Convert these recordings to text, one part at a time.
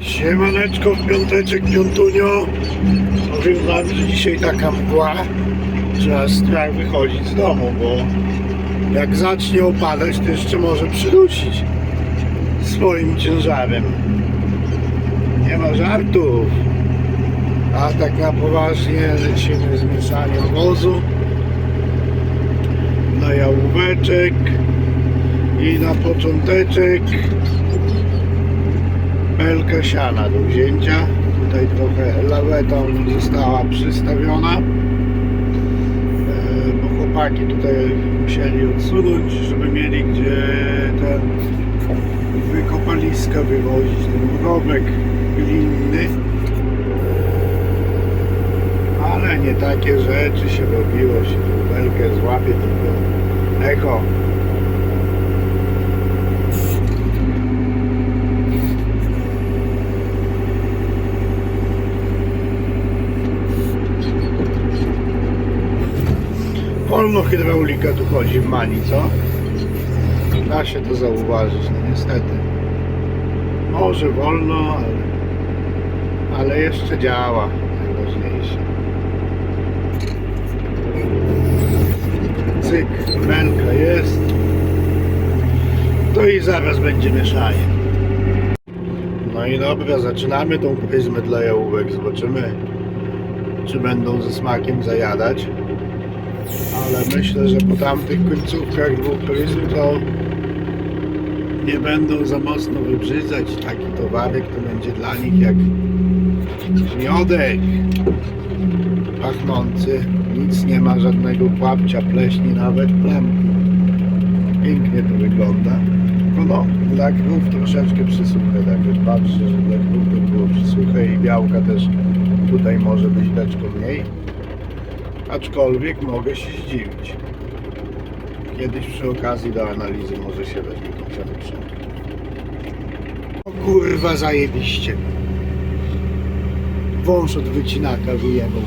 Siemaneczko w piąteczek, piątunio. Powiem wam, że dzisiaj taka mgła, że strach wychodzić z domu, bo jak zacznie opadać, to jeszcze może przydusić swoim ciężarem. Nie ma żartów. A tak na poważnie lecimy z mieszaniem wozu na jałóweczek i na począteczek belka siana do wzięcia. Tutaj trochę lawetą została przystawiona, e, bo chłopaki tutaj musieli odsunąć, żeby mieli gdzie ten wykopaliska wywozić, ten mrowek glinny. Ale nie takie rzeczy się robiło, się belkę złapie tylko echo. Wolno hydraulika tu chodzi w Mani, co? Da się to zauważyć, no niestety. Może wolno, ale, ale jeszcze działa, najważniejsze. Cyk, belka jest. To i zaraz będzie mieszanie. No i dobra, zaczynamy tą pryzmę dla jałówek. Zobaczymy, czy będą ze smakiem zajadać ale myślę, że po tamtych końcówkach dwóch pryzm to nie będą za mocno wybrzydzać. Taki towarek to będzie dla nich jak miodek pachnący. Nic nie ma, żadnego płapcia, pleśni, nawet plamki. Pięknie to wygląda. Tylko no, dla krów troszeczkę przysuche, tak już patrzę, że dla krów to było przysuche i białka też tutaj może być leczko mniej aczkolwiek mogę się zdziwić. Kiedyś przy okazji do analizy może się weźmie tą przewyższą. O kurwa zajebiście. Wąż od wycinaka wyjebał.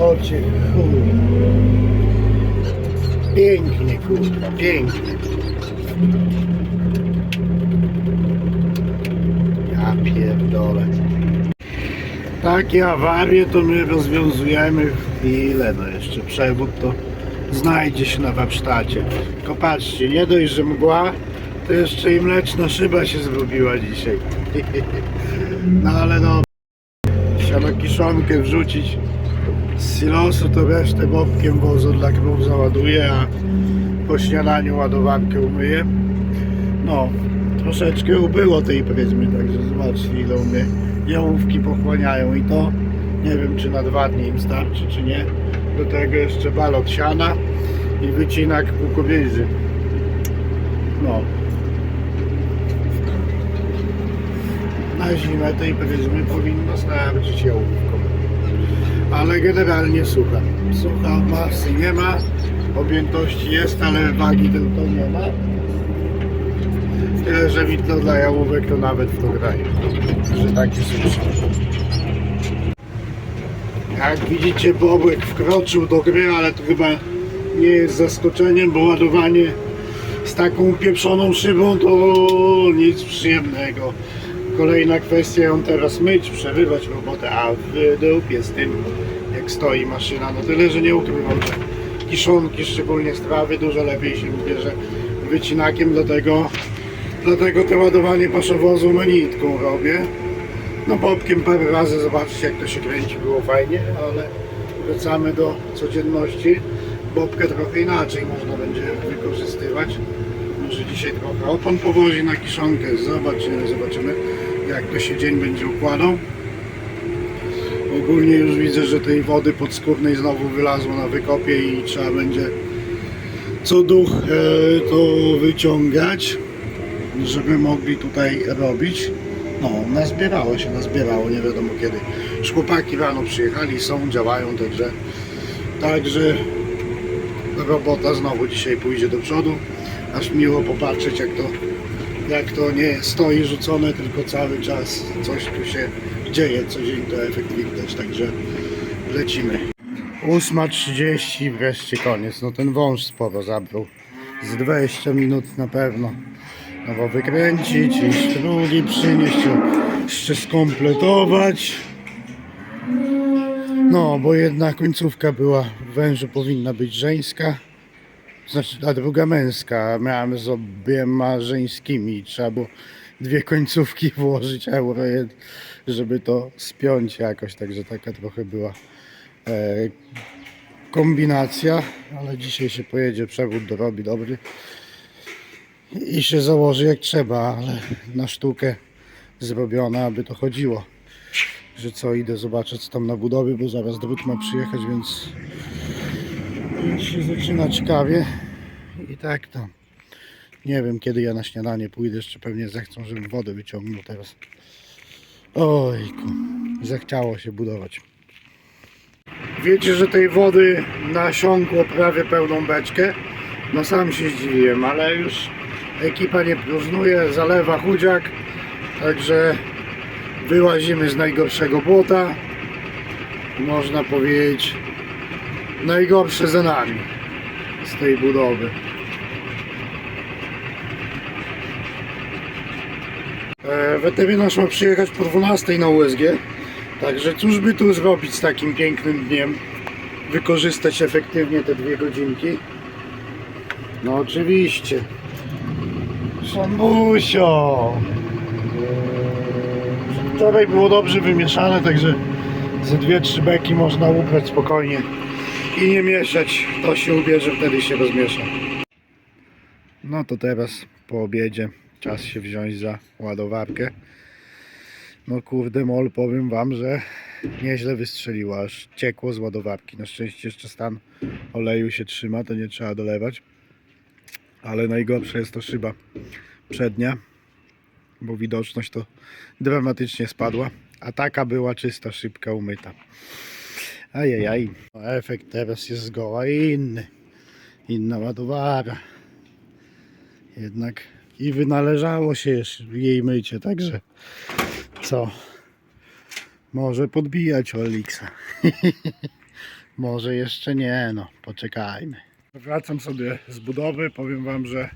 Ocie chuj. Pięknie kurwa, pięknie. Ja pierdolę. Takie awarie to my rozwiązujemy w chwilę. No jeszcze przewód to znajdzie się na warsztacie. Tylko patrzcie, nie dość, że mgła, to jeszcze i mleczna szyba się zrobiła dzisiaj. No ale no, siano kiszonkę wrzucić z silosu, to resztę bobkiem wozu dla krów załaduję, a po śniadaniu ładowarkę umyję. No, troszeczkę ubyło tej pryzmy, także zobaczcie ile mnie jałówki pochłaniają i to nie wiem czy na dwa dni im starczy czy nie. Do tego jeszcze balot siana i wycinak kukurydzy. No. Na zimę tej pryzmy powinno starczyć jałówką. Ale generalnie sucha. Sucha, masy nie ma, objętości jest, ale wagi tylko nie ma. Widno dla jałówek to nawet w to graje, że taki suszy. Jak widzicie Bobek wkroczył do gry, ale to chyba nie jest zaskoczeniem, bo ładowanie z taką pieprzoną szybą to nic przyjemnego. Kolejna kwestia ją teraz myć, przerywać robotę, a w dupie z tym jak stoi maszyna. No tyle, że nie ukrywam, że kiszonki, szczególnie z trawy, dużo lepiej się bierze wycinakiem, dlatego Dlatego to ładowanie paszowozu menitką robię. No bobkiem parę razy zobaczcie jak to się kręci, było fajnie, ale wracamy do codzienności. Bobkę trochę inaczej można będzie wykorzystywać. Może dzisiaj trochę opon powozi na kiszonkę, zobaczymy, zobaczymy jak to się dzień będzie układał. Ogólnie już widzę, że tej wody podskórnej znowu wylazło na wykopie i trzeba będzie co duch e, to wyciągać żeby mogli tutaj robić. No, nazbierało się, nazbierało, nie wiadomo kiedy. Już chłopaki rano przyjechali, są, działają, także, także robota znowu dzisiaj pójdzie do przodu. Aż miło popatrzeć, jak to, jak to nie stoi rzucone, tylko cały czas coś tu się dzieje, co dzień to efekt widać, także lecimy. 8.30 wreszcie koniec. No ten wąż sporo zabrał. Z 20 minut na pewno nowo wykręcić, jeszcze drugi przynieść, jeszcze skompletować. No, bo jedna końcówka była w wężu powinna być żeńska, znaczy a druga męska. Miałem z obiema żeńskimi, trzeba było dwie końcówki włożyć euro, żeby to spiąć jakoś, także taka trochę była e, kombinacja, ale dzisiaj się pojedzie, przewód dorobi dobry i się założy jak trzeba, ale na sztukę zrobione, aby to chodziło. Że co, idę zobaczyć co tam na budowie, bo zaraz drut ma przyjechać, więc, więc się zaczyna ciekawie. I tak to. Nie wiem kiedy ja na śniadanie pójdę, jeszcze pewnie zechcą, żebym wodę wyciągnął teraz. Ojku, zachciało się budować. Wiecie, że tej wody nasiąkło prawie pełną beczkę? No sam się zdziwiłem, ale już ekipa nie próżnuje, zalewa chudziak, także wyłazimy z najgorszego błota. Można powiedzieć najgorsze za nami z tej budowy. E, Weterynarz ma przyjechać po 12 na USG. Także cóż by tu zrobić z takim pięknym dniem? Wykorzystać efektywnie te dwie godzinki? No oczywiście. Szambusio! Wczoraj było dobrze wymieszane, także ze dwie, trzy beki można ubrać spokojnie i nie mieszać. To się ubierze, wtedy się rozmiesza. No to teraz po obiedzie czas się wziąć za ładowarkę. No kurde mol, powiem wam, że nieźle wystrzeliła, aż ciekło z ładowarki. Na szczęście jeszcze stan oleju się trzyma, to nie trzeba dolewać. Ale najgorsze jest to szyba przednia, bo widoczność to dramatycznie spadła. A taka była czysta szybka, umyta. Ajajaj. Efekt teraz jest zgoła inny. Inna ładowara. Jednak i wynależało się jej mycie, także co? Może podbijać Olixa. Może jeszcze nie, no poczekajmy. Wracam sobie z budowy, powiem wam, że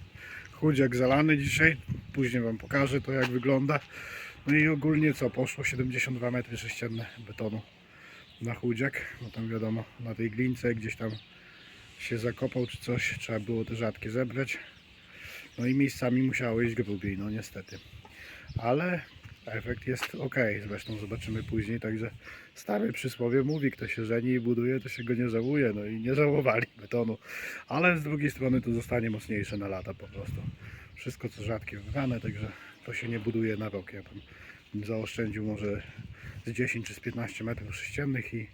chudziak zalany dzisiaj. Później wam pokażę to jak wygląda. No i ogólnie co, poszło 72 metry sześcienne betonu na chudziak. No tam wiadomo, na tej glince gdzieś tam się zakopał czy coś, trzeba było te rzadkie zebrać. No i miejscami musiało iść grubiej, no niestety. Ale efekt jest ok, zresztą zobaczymy później, także stare przysłowie mówi, kto się żeni i buduje, to się go nie żałuje, no i nie żałowali betonu. Ale z drugiej strony to zostanie mocniejsze na lata po prostu. Wszystko co rzadkie wybrane, także to się nie buduje na rok. Ja tam zaoszczędził może z 10 czy z 15 metrów sześciennych i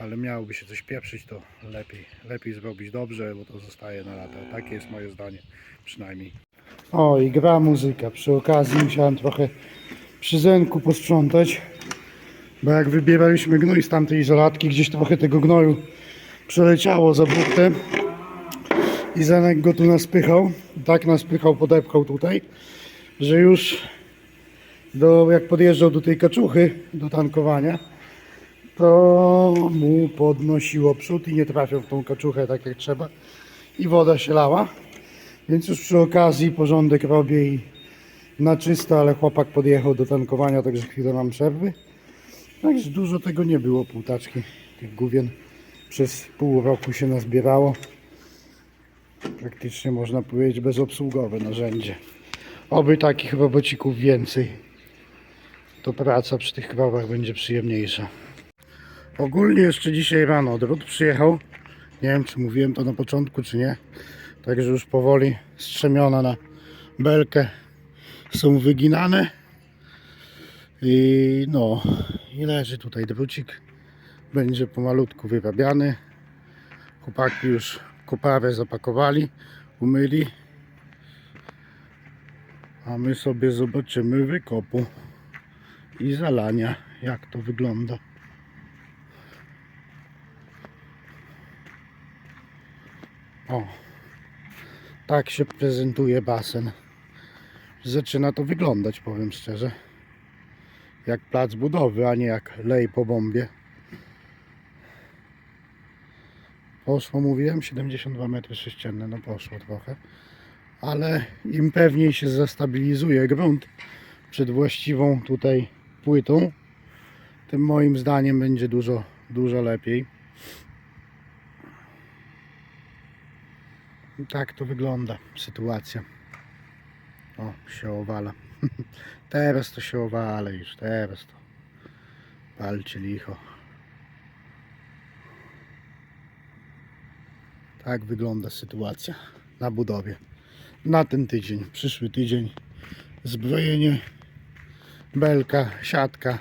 ale miałoby się coś pieprzyć, to lepiej, lepiej zrobić dobrze, bo to zostaje na lata. Takie jest moje zdanie, przynajmniej. O, i gra muzyka. Przy okazji musiałem trochę przy zenku posprzątać, bo jak wybieraliśmy gnój z tamtej izolatki, gdzieś trochę tego gnoju przeleciało za burtę i Zenek go tu naspychał. Tak naspychał, podepchał tutaj, że już do, jak podjeżdżał do tej kaczuchy, do tankowania, to mu podnosiło przód i nie trafiał w tą kaczuchę tak jak trzeba i woda się lała. Więc już przy okazji porządek robię i na czysto, ale chłopak podjechał do tankowania, także chwilę mam przerwy. Także dużo tego nie było, półtaczki tych główien przez pół roku się nazbierało. Praktycznie można powiedzieć bezobsługowe narzędzie. Oby takich robocików więcej. To praca przy tych krowach będzie przyjemniejsza. Ogólnie jeszcze dzisiaj rano drut przyjechał. Nie wiem czy mówiłem to na początku czy nie. Także już powoli strzemiona na belkę są wyginane. I no, i leży tutaj drucik. Będzie pomalutku wyrabiany. Chłopaki już kopawę zapakowali, umyli. A my sobie zobaczymy wykopu i zalania, jak to wygląda. O, tak się prezentuje basen. Zaczyna to wyglądać, powiem szczerze. Jak plac budowy, a nie jak lej po bombie. Poszło, mówiłem, 72 metry sześcienne, no poszło trochę. ale im pewniej się zastabilizuje grunt przed właściwą tutaj płytą, tym moim zdaniem będzie dużo, dużo lepiej. I tak to wygląda sytuacja. O, się owala. teraz to się owala już, teraz to. Palcie licho. Tak wygląda sytuacja na budowie. Na ten tydzień, przyszły tydzień. Zbrojenie, belka, siatka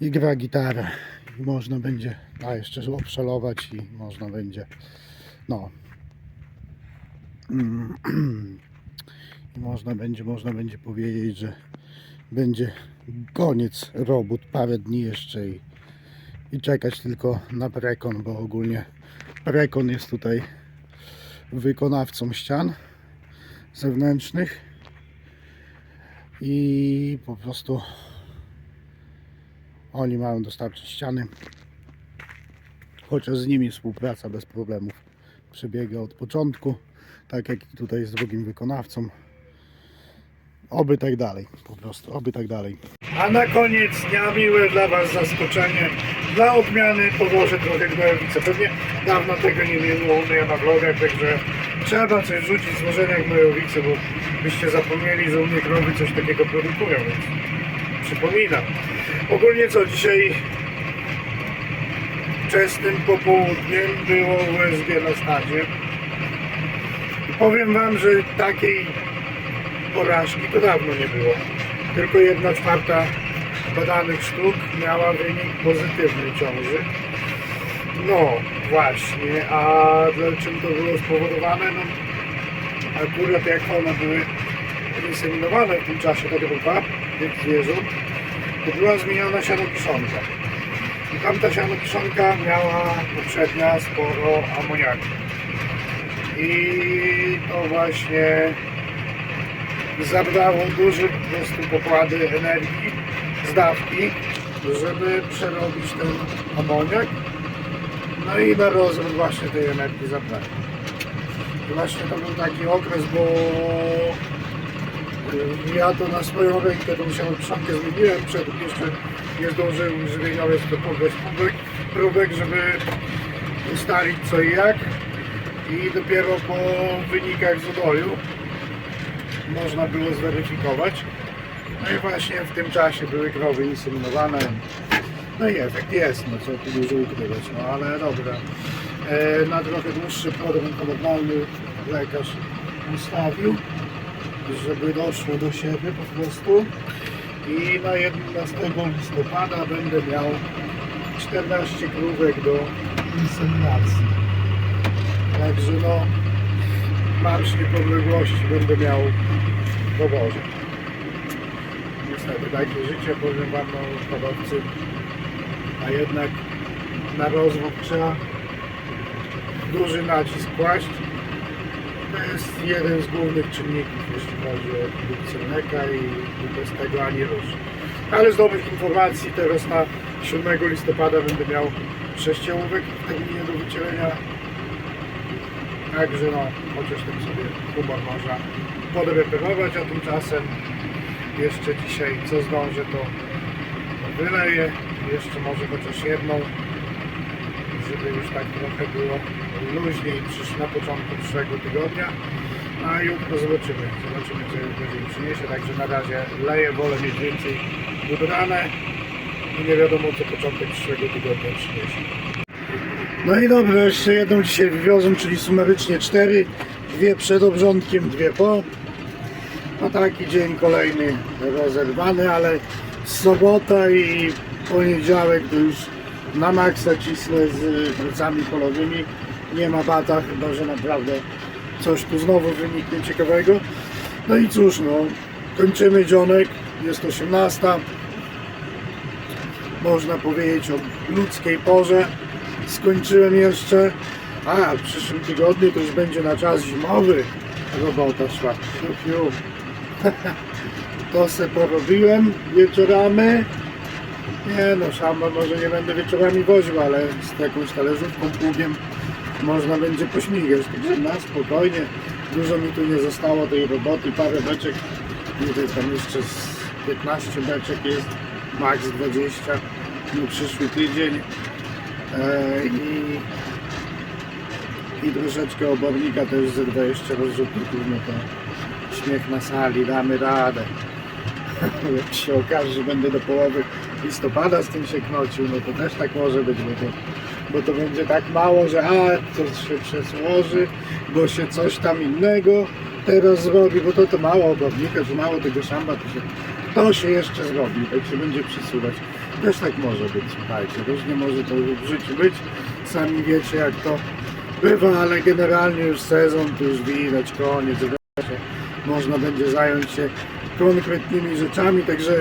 i gra gitara. I można będzie, a jeszcze obszalować i można będzie, no. Można będzie, można będzie powiedzieć, że będzie koniec robót, parę dni jeszcze i, i czekać tylko na prekon, bo ogólnie prekon jest tutaj wykonawcą ścian zewnętrznych i po prostu oni mają dostarczyć ściany chociaż z nimi współpraca bez problemów przebiega od początku tak jak i tutaj z drugim wykonawcą oby tak dalej po prostu, oby tak dalej a na koniec dnia miłe dla Was zaskoczenie. Dla odmiany położę trochę gnojowice. Pewnie dawno tego nie było u mnie na vlogach, także trzeba coś rzucić złożenia gnojowicy, bo byście zapomnieli, że u mnie krowy coś takiego produkują, więc przypominam. Ogólnie co dzisiaj wczesnym popołudniem było USG na stadzie. Powiem Wam, że takiej porażki to dawno nie było. Tylko jedna czwarta badanych sztuk miała wynik pozytywny ciąży. No właśnie, a czym to było spowodowane? No akurat jak one były inseminowane w tym czasie ta grupa tych zwierząt, to była zmieniona sianokiszonka. I tamta sianokiszonka miała poprzednia sporo amoniaku. I to właśnie zabrało duże po prostu pokłady energii z dawki, żeby przerobić ten amoniak. No i na rozwój właśnie tej energii zabrali. Właśnie to był taki okres, bo y, ja to na swoją rękę się trzonkę zmieniłem przed jeszcze nie zdążyłem zmieniać to pobrać próbek, próbek, żeby ustalić co i jak i dopiero po wynikach z udoju można było zweryfikować. No i właśnie w tym czasie były krowy inseminowane. No i efekt jest, no co tu dużo ukrywać, no ale dobra. E, na trochę dłuższy program normalny lekarz ustawił, żeby doszło do siebie po prostu. I na 11 listopada będę miał 14 krówek do inseminacji. Także no, marsz niepodległości będę miał w obozie. Niestety takie życie, powiem Wam, no, hodowcy, a jednak na rozwój trzeba duży nacisk kłaść. To jest jeden z głównych czynników, jeśli chodzi o produkcję mleka i, bez tego ani rusz. Ale z nowych informacji teraz na 7 listopada będę miał sześciołówek w terminie do wycielenia Także no, chociaż tym sobie humor podreperować, a tymczasem jeszcze dzisiaj co zdążę to wyleję, jeszcze może chociaż jedną, żeby już tak trochę było luźniej przysz, na początku przyszłego tygodnia. A jutro zobaczymy, zobaczymy co dzień przyniesie, także na razie leję, wolę mieć więcej budrane i nie wiadomo co początek przyszłego tygodnia przyniesie. No i dobra, jeszcze jedną dzisiaj wywiozłem, czyli sumarycznie cztery. Dwie przed obrządkiem, dwie po. No taki dzień kolejny rozerwany, ale sobota i poniedziałek to już na maksa cisnę z pracami polowymi. Nie ma bata, chyba że naprawdę coś tu znowu wyniknie ciekawego. No i cóż, no, kończymy dzionek, jest 18. Można powiedzieć o ludzkiej porze skończyłem jeszcze. A, w przyszłym tygodniu to już będzie na czas zimowy robota szła. Fiu, fiu. To se porobiłem wieczorami. Nie no, szamba może nie będę wieczorami woził, ale z jakąś talerzówką, pługiem można będzie pośmigać. Także na spokojnie. Dużo mi tu nie zostało tej roboty, parę beczek, tutaj tam jeszcze z 15 beczek jest, max 20 na przyszły tydzień e, i, i troszeczkę obornika też ze 20 rozrzutników, no to śmiech na sali, damy radę. Jak się okaże, że będę do połowy listopada z tym się knocił, no to też tak może być, bo to, bo to będzie tak mało, że a, to się przesłoży, bo się coś tam innego teraz zrobi, bo to to mało obornika, że mało tego szamba, to się, to się jeszcze zrobi, tak się będzie przesuwać. Też tak może być, słuchajcie, różnie może to w życiu być, sami wiecie jak to bywa, ale generalnie już sezon, to już widać, koniec, można będzie zająć się konkretnymi rzeczami, także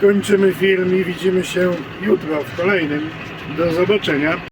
kończymy film i widzimy się jutro w kolejnym. Do zobaczenia.